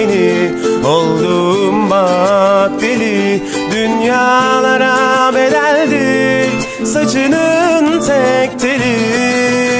beni Oldum bak deli Dünyalara bedeldir Saçının tek teli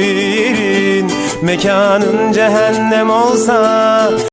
Mekanın cehennem olsa